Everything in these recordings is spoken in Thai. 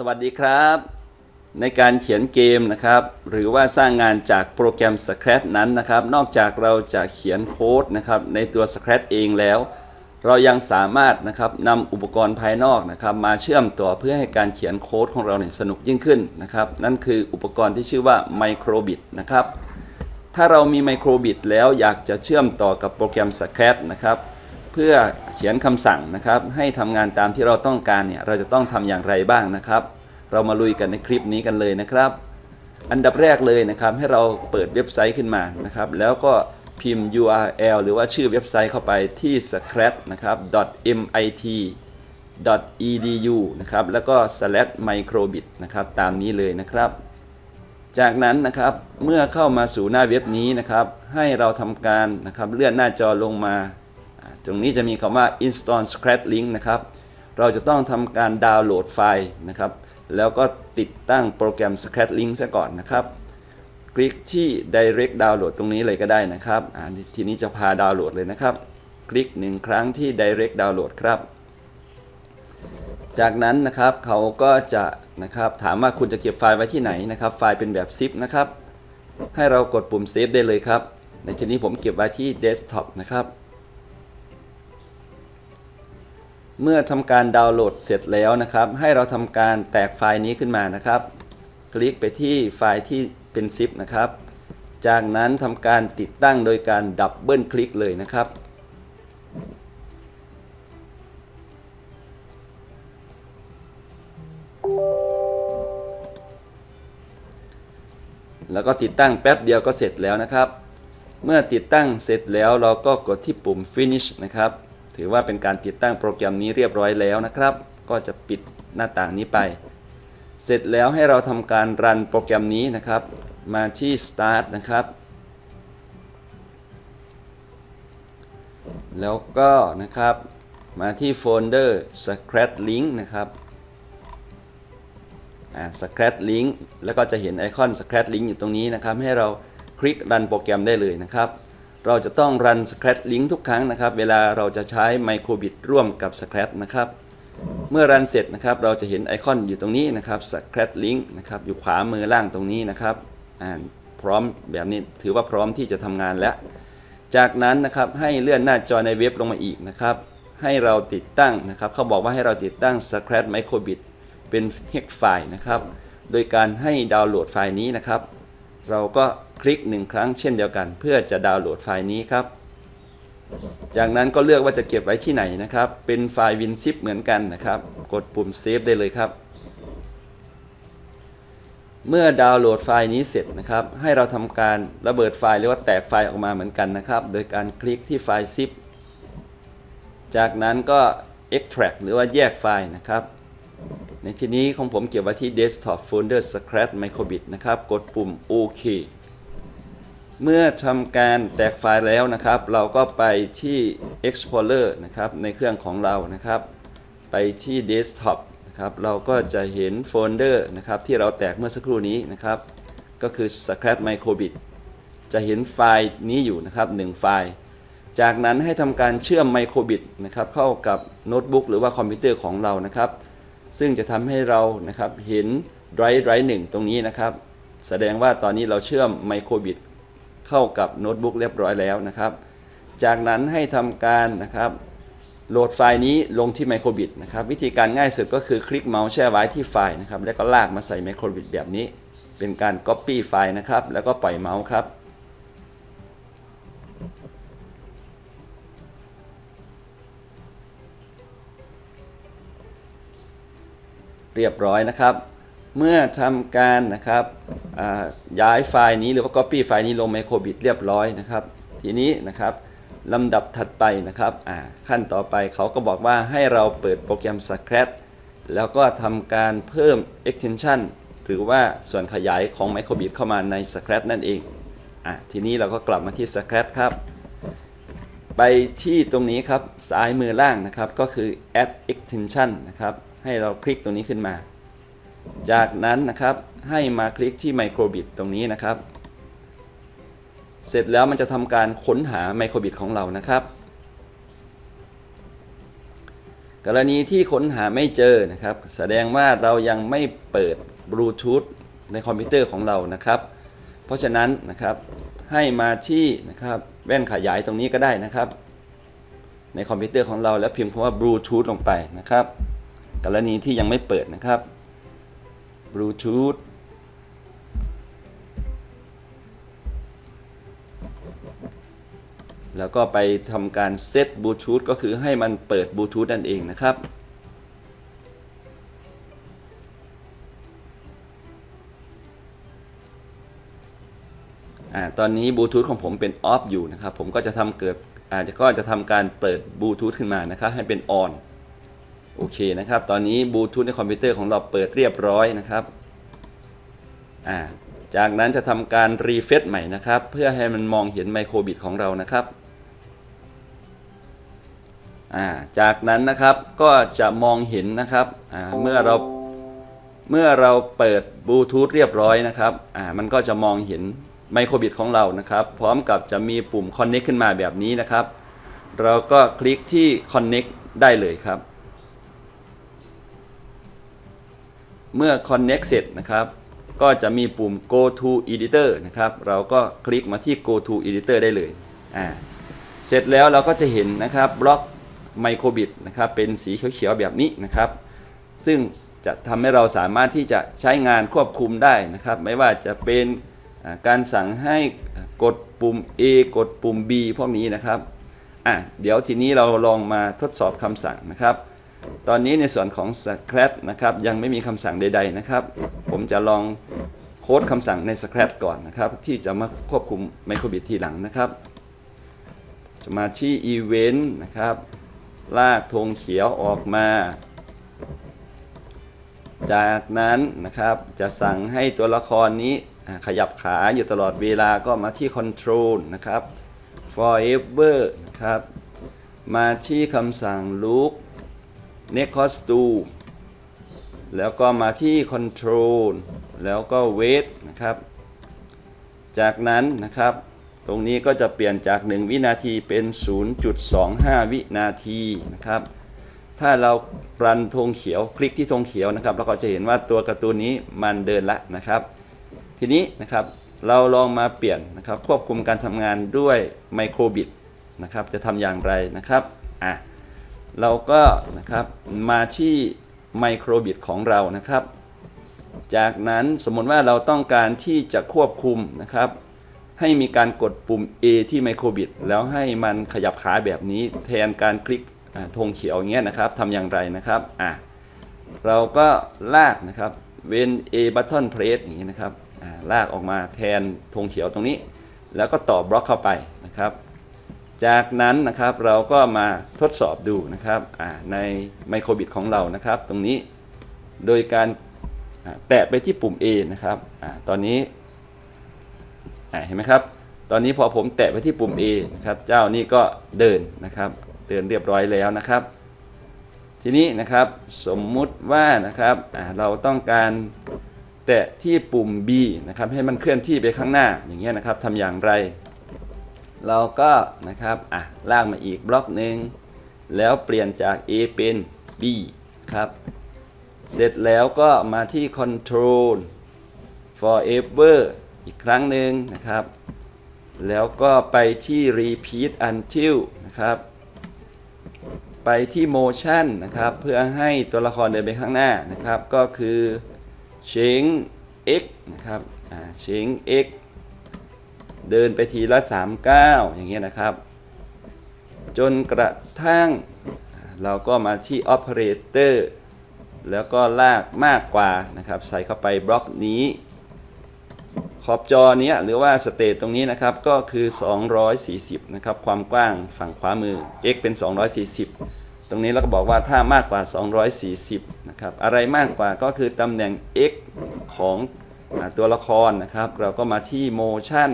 สวัสดีครับ ในการเขียนเกมนะครับ หรือว่าสร้างงานจากโปรแกรม Scratch นั้นนะครับ นอกจากเราจะเขียนโค้ดนะครับในตัว Scratch เองแล้ว เรายังสามารถนะครับนำอุปกรณ์ภายนอกนะครับ มาเชื่อมต่อเพื่อให้การเขียนโค้ดของเราเนี่ยสนุกยิ่งขึ้นนะครับ นั่นคืออุปกรณ์ที่ชื่อว่า Microbit นะครับ ถ้าเรามี Microbit แล้วอยากจะเชื่อมต่อกับโปรแกรม Scratch นะครับ เพื่อ เขียนคำสั่งนะครับ ให้ทำงานตามที่เราต้องการเนี่ยเราจะต้องทำอย่างไรบ้างนะครับ เรามาลุยกันในคลิปนี้กันเลยนะครับ อันดับแรกเลยนะครับ ให้เราเปิดเว็บไซต์ขึ้นมานะครับ แล้วก็พิมพ์ URL หรือว่าชื่อเว็บไซต์เข้าไปที่ scratch นะครับ .mit .edu นะครับ แล้วก็ slash microbit นะครับ ตามนี้เลยนะครับ จากนั้นนะครับ เมื่อเข้ามาสู่หน้าเว็บนี้นะครับ ให้เราทำการนะครับ เลื่อนหน้าจอลงมาอ่า ตรงนี้จะมีคำว่า install scratch link นะครับ เราจะต้องทำการดาวน์โหลดไฟล์นะครับ แล้วก็ติดตั้งโปรแกรม scratch link ซะก่อนนะครับ คลิกที่ direct download ตรงนี้เลยก็ได้นะครับอ่าทีนี้จะพาดาวน์โหลดเลยนะครับ คลิกหนึ่งครั้งที่ direct download ครับ จากนั้นนะครับเขาก็จะนะครับถามว่าคุณจะเก็บไฟล์ไว้ที่ไหนนะครับ ไฟล์เป็นแบบ zip นะครับ ให้เรากดปุ่ม save ได้เลยครับ ในที่นี้ผมเก็บไว้ที่ desktop นะครับ เมื่อทำการดาวน์โหลดเสร็จแล้วนะครับ ให้เราทำการแตกไฟล์นี้ขึ้นมานะครับ คลิกไปที่ไฟล์ที่เป็น zip นะครับ จากนั้นทำการติดตั้งโดยการดับเบิลคลิกเลยนะครับ แล้วก็ติดตั้งแป๊บเดียวก็เสร็จแล้วนะครับ เมื่อติดตั้งเสร็จแล้วเราก็กดที่ปุ่ม finish นะครับ ถือว่าเป็นการติดตั้งโปรแกรมนี้เรียบร้อยแล้วนะครับ ก็จะปิดหน้าต่างนี้ไป เสร็จแล้วให้เราทำการรันโปรแกรมนี้นะครับ มาที่ start นะครับ แล้วก็นะครับมาที่โฟลเดอร์ scratch link นะครับอ่า scratch link แล้วก็จะเห็นไอคอน scratch link อยู่ตรงนี้นะครับ ให้เราคลิกรันโปรแกรมได้เลยนะครับ เราจะต้องรัน scratch link ทุกครั้งนะครับ เวลาเราจะใช้ microbit ร่วมกับ scratch นะครับ เมื่อรันเสร็จนะครับ เราจะเห็นไอคอนอยู่ตรงนี้นะครับ scratch link นะครับ อยู่ขวามือล่างตรงนี้นะครับอ่าพร้อมแบบนี้ถือว่าพร้อมที่จะทำงานแล้ว จากนั้นนะครับให้เลื่อนหน้าจอในเว็บลงมาอีกนะครับ ให้เราติดตั้งนะครับ เขาบอกว่าให้เราติดตั้ง Scratch Microbit เป็น hex ไฟล์นะครับ โดยการให้ดาวน์โหลดไฟล์นี้นะครับ เราก็ คลิกหนึ่งครั้งเช่นเดียวกัน เพื่อจะดาวน์โหลดไฟล์นี้ครับ จากนั้นก็เลือกว่าจะเก็บไว้ที่ไหนนะครับ เป็นไฟล์ WinZip เหมือนกันนะครับ กดปุ่ม Save ได้เลยครับ เมื่อดาวน์โหลดไฟล์นี้เสร็จนะครับ ให้เราทำการระเบิดไฟล์หรือว่าแตกไฟล์ออกมาเหมือนกันนะครับ โดยการคลิกที่ไฟล์ zip จากนั้นก็ extract หรือว่าแยกไฟล์นะครับ ในที่นี้ของผมเก็บไว้ที่ desktop folder scratch microbit นะครับ กดปุ่ม OK เมื่อทำการแตกไฟล์แล้วนะครับ เราก็ไปที่ Explorer นะครับในเครื่องของเรานะครับ ไปที่ desktop นะครับเราก็จะเห็นโฟลเดอร์นะครับที่เราแตกเมื่อสักครู่นี้นะครับ ก็คือ scratch microbit จะเห็นไฟล์นี้อยู่นะครับ1ไฟล์ จากนั้นให้ทำการเชื่อม microbit นะครับเข้ากับโน้ตบุ๊กหรือว่าคอมพิวเตอร์ของเรานะครับ ซึ่งจะทำให้เรานะครับเห็น drive drive หนึ่งตรงนี้นะครับ แสดงว่าตอนนี้เราเชื่อม microbit เข้ากับโน้ตบุ๊กเรียบร้อยแล้วนะครับ จากนั้นให้ทำการนะครับโหลดไฟล์นี้ลงที่ Microbit นะครับ วิธีการง่ายสุดก็คือคลิกเมาส์แช่ไว้ที่ไฟล์นะครับ แล้วก็ลากมาใส่ Microbit แบบนี้ เป็นการ Copy ไฟล์นะครับ แล้วก็ปล่อยเมาส์ครับ เรียบร้อยนะครับ เมื่อทำการนะครับย้ายไฟล์นี้หรือว่า Copy ไฟล์นี้ลง Microbit เรียบร้อยนะครับ ทีนี้นะครับลำดับถัดไปนะครับขั้นต่อไปเขาก็บอกว่าให้เราเปิดโปรแกรม Scratch แล้วก็ทำการเพิ่ม extension หรือว่าส่วนขยายของ Microbit เข้ามาใน Scratch นั่นเองอะทีนี้เราก็กลับมาที่ Scratch ครับ ไปที่ตรงนี้ครับซ้ายมือล่างนะครับก็คือ add extension นะครับให้เราคลิกตรงนี้ขึ้นมา จากนั้นนะครับให้มาคลิกที่ Microbit ตรงนี้นะครับ เสร็จแล้วมันจะทำการค้นหา Microbit ของเรานะครับ กรณีที่ค้นหาไม่เจอนะครับ แสดงว่าเรายังไม่เปิดบลูทูธในคอมพิวเตอร์ของเรานะครับ เพราะฉะนั้นนะครับให้มาที่นะครับแว่นขยายตรงนี้ก็ได้นะครับ ในคอมพิวเตอร์ของเราแล้วพิมพ์คำว่าบลูทูธลงไปนะครับ กรณีที่ยังไม่เปิดนะครับ บลูทูธแล้วก็ไปทำการเซตบลูทูธก็คือให้มันเปิดบลูทูธนั่นเองนะครับอตอนนี้บลูทูธของผมเป็นออฟอยู่นะครับ ผมก็จะทำเกิดอาจจะก็จะทำการเปิดบลูทูธขึ้นมานะครับ ให้เป็นออน โอเคนะครับ ตอนนี้บลูทูธในคอมพิวเตอร์ของเราเปิดเรียบร้อยนะครับอ่าจากนั้นจะทำการรีเฟซใหม่นะครับ เพื่อให้มันมองเห็นไมโครบิตของเรานะครับอ่าจากนั้นนะครับก็จะมองเห็นนะครับอ่าเมื่อเราเมื่อเราเปิดบลูทูธเรียบร้อยนะครับอ่ามันก็จะมองเห็นไมโครบิตของเรานะครับ พร้อมกับจะมีปุ่ม Connect ขึ้นมาแบบนี้นะครับ เราก็คลิกที่ Connect ได้เลยครับ เมื่อ Connect เสร็จนะครับก็จะมีปุ่ม Go to Editor นะครับ เราก็คลิกมาที่ Go to Editor ได้เลยอ่าเสร็จแล้วเราก็จะเห็นนะครับบล็อกไมโครบิตนะครับเป็นสีเขียวๆแบบนี้นะครับ ซึ่งจะทำให้เราสามารถที่จะใช้งานควบคุมได้นะครับ ไม่ว่าจะเป็นการสั่งให้กดปุ่ม A กดปุ่ม B พวกนี้นะครับอะเดี๋ยวทีนี้เราลองมาทดสอบคำสั่งนะครับ ตอนนี้ในส่วนของ Scratch นะครับยังไม่มีคำสั่งใด ๆนะครับ ผมจะลองโค้ดคำสั่งใน Scratch ก่อนนะครับ ที่จะมาควบคุมไมโครบิตทีหลังนะครับ จะมาที่ Event นะครับ ลากธงเขียวออกมา จากนั้นนะครับจะสั่งให้ตัวละครนี้ขยับขาอยู่ตลอดเวลาก็มาที่ Control นะครับ forever นะครับ มาที่คำสั่ง look n e c o s t แล้วก็มาที่ Control แล้วก็ wait นะครับ จากนั้นนะครับ ตรงนี้ก็จะเปลี่ยนจาก 1 วินาทีเป็น 0.25 วินาทีนะครับ ถ้าเรารันธงเขียวคลิกที่ธงเขียวนะครับเราก็จะเห็นว่าตัวการ์ตูนนี้มันเดินละนะครับ ทีนี้นะครับเราลองมาเปลี่ยนนะครับควบคุมการทำงานด้วยไมโครบิตนะครับจะทำอย่างไรนะครับอะ เราก็นะครับมาที่ไมโครบิตของเรานะครับ จากนั้นสมมติว่าเราต้องการที่จะควบคุมนะครับ ให้มีการกดปุ่ม A ที่ไมโครบิตแล้วให้มันขยับขาแบบนี้แทนการคลิกธงเขียวอย่างเงี้ยนะครับทำอย่างไรนะครับอะเราก็ลากนะครับเว้น A button press อย่างนี้นะครับลากออกมาแทนธงเขียวตรงนี้ แล้วก็ต่อบล็อกเข้าไปนะครับ จากนั้นนะครับเราก็มาทดสอบดูนะครับในไมโครบิตของเรานะครับ ตรงนี้โดยการแตะไปที่ปุ่ม A นะครับอตอนนี้เห็นไหมครับ ตอนนี้พอผมแตะไปที่ปุ่ม A นะครับเจ้านี่ก็เดินนะครับ เดินเรียบร้อยแล้วนะครับ ทีนี้นะครับสมมุติว่านะครับเราต้องการแตะที่ปุ่ม B นะครับให้มันเคลื่อนที่ไปข้างหน้าอย่างเงี้ยนะครับทำอย่างไร เราก็นะครับอะลากมาอีกบล็อกหนึ่งแล้วเปลี่ยนจาก A เป็น B ครับ เสร็จแล้วก็มาที่ Control forever อีกครั้งหนึ่งนะครับ แล้วก็ไปที่ repeat until นะครับ ไปที่ motion นะครับ เพื่อให้ตัวละครเดินไปข้างหน้านะครับ ก็คือ change x นะครับอ่า change x เดินไปทีละ3ก้าวอย่างเงี้ยนะครับ จนกระทั่งเราก็มาที่ operator แล้วก็ลากมากกว่านะครับ ใส่เข้าไปบล็อกนี้ ขอบจอเนี้ยหรือว่าสเตตตรงนี้นะครับ ก็คือ 240 นะครับ ความกว้างฝั่งขวามือ x เป็น 240 ตรงนี้เราก็บอกว่าถ้ามากกว่า 240 นะครับ อะไรมากกว่าก็คือตำแหน่ง x ของอตัวละครนะครับ เราก็มาที่ motion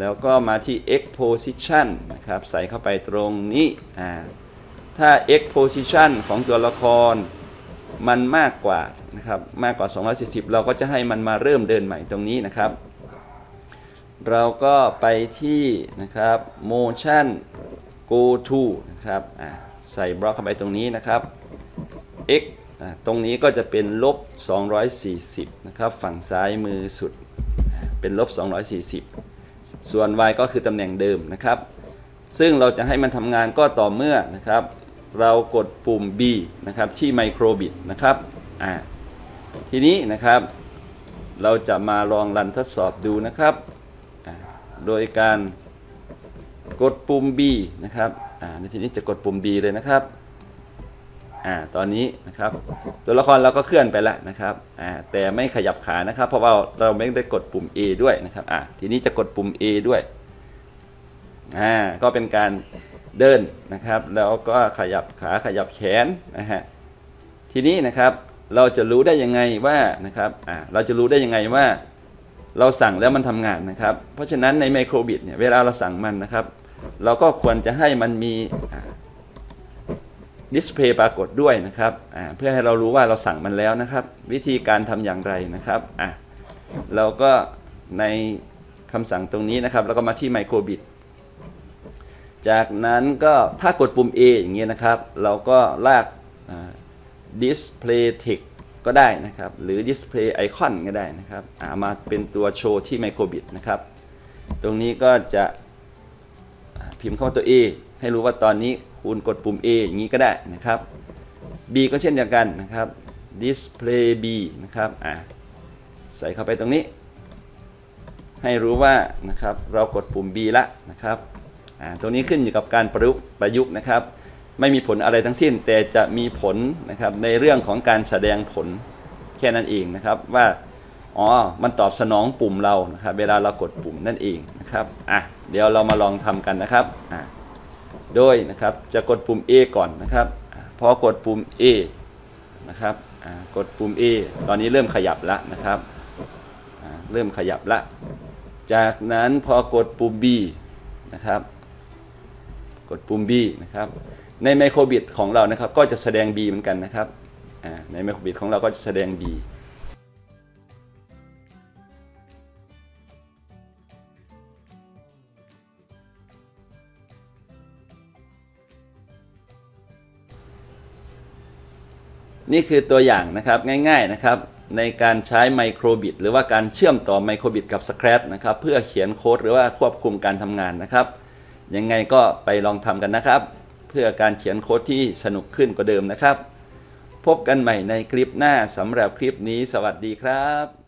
แล้วก็มาที่ x position นะครับ ใส่เข้าไปตรงนี้อ่าถ้า x position ของตัวละครมันมากกว่านะครับมากกว่า 240 เราก็จะให้มันมาเริ่มเดินใหม่ตรงนี้นะครับ เราก็ไปที่นะครับ motion go to นะครับใส่บล็อกเข้าไปตรงนี้นะครับ x ตรงนี้ก็จะเป็นลบ 240 นะครับ ฝั่งซ้ายมือสุดเป็นลบ 240 ส่วน y ก็คือตำแหน่งเดิมนะครับ ซึ่งเราจะให้มันทำงานก็ต่อเมื่อนะครับ เรากดปุ่ม B นะครับที่ไมโครบิตนะครับอ่าทีนี้นะครับ เราจะมาลองรันทดสอบดูนะครับ โดยการกดปุ่ม B นะครับอ่าในทีนี้จะกดปุ่ม B เลยนะครับ อ่าตอนนี้นะครับ ตัวละครเราก็เคลื่อนไปแล้วนะครับอ่าแต่ไม่ขยับขานะครับ เพราะว่าเราไม่ได้กดปุ่ม A ด้วยนะครับอ่าทีนี้จะกดปุ่ม A ด้วยอ่าก็เป็นการเดินนะครับ แล้วก็ขยับขาขยับแขนนะฮะทีนี้นะครับเราจะรู้ได้ยังไงว่านะครับอ่าเราจะรู้ได้ยังไงว่า เราสั่งแล้วมันทำงานนะครับ เพราะฉะนั้นในไมโครบิตเนี่ยเวลาเราสั่งมันนะครับ เราก็ควรจะให้มันมี ดิสเพย์ปรากฏด้วยนะครับเพื่อให้เรารู้ว่าเราสั่งมันแล้วนะครับ วิธีการทำอย่างไรนะครับอะเราก็ในคำสั่งตรงนี้นะครับ แล้วก็มาที่ไมโครบิตจากนั้นก็ถ้ากดปุ่ม A อย่างเงี้ยนะครับ เราก็ลาก display text ก็ได้นะครับ หรือ display icon ก็ได้นะครับามาเป็นตัวโชว์ที่ไมโครบิตนะครับ ตรงนี้ก็จะพิมพ์เข้าตัว A ให้รู้ว่าตอนนี้คุณกดปุ่ม A อย่างนี้ก็ได้นะครับ B ก็เช่นเดียวกันนะครับ display B นะครับอ่าใส่เข้าไปตรงนี้ ให้รู้ว่านะครับเรากดปุ่ม B ละนะครับอ่าตรงนี้ขึ้นอยู่กับการประยุกต์ประยุกต์นะครับ ไม่มีผลอะไรทั้งสิ้น แต่จะมีผลนะครับในเรื่องของการแสดงผลแค่นั้นเองนะครับว่าอ๋อ มันตอบสนองปุ่มเรานะครับ เวลาเรากดปุ่มนั่นเองนะครับ อะ เดี๋ยวเรามาลองทำกันนะครับ อะ โดยนะครับจะกดปุ่ม A ก่อนนะครับพอกดปุ่ม A นะครับกดปุ่ม A ตอนนี้เริ่มขยับแล้วนะครับเริ่มขยับละ จากนั้นพอกดปุ่ม B นะครับ กดปุ่ม B นะครับ ในไมโครบิตของเรานะครับก็จะแสดง B เหมือนกันนะครับในไมโครบิตของเราก็จะแสดง B นี่คือตัวอย่างนะครับง่ายๆนะครับในการใช้ไมโครบิตหรือว่าการเชื่อมต่อไมโครบิตกับสครับนะครับเพื่อเขียนโค้ดหรือว่าควบคุมการทำงานนะครับ ยังไงก็ไปลองทำกันนะครับ เพื่อการเขียนโค้ดที่สนุกขึ้นกว่าเดิมนะครับ พบกันใหม่ในคลิปหน้าสำหรับคลิปนี้ สวัสดีครับ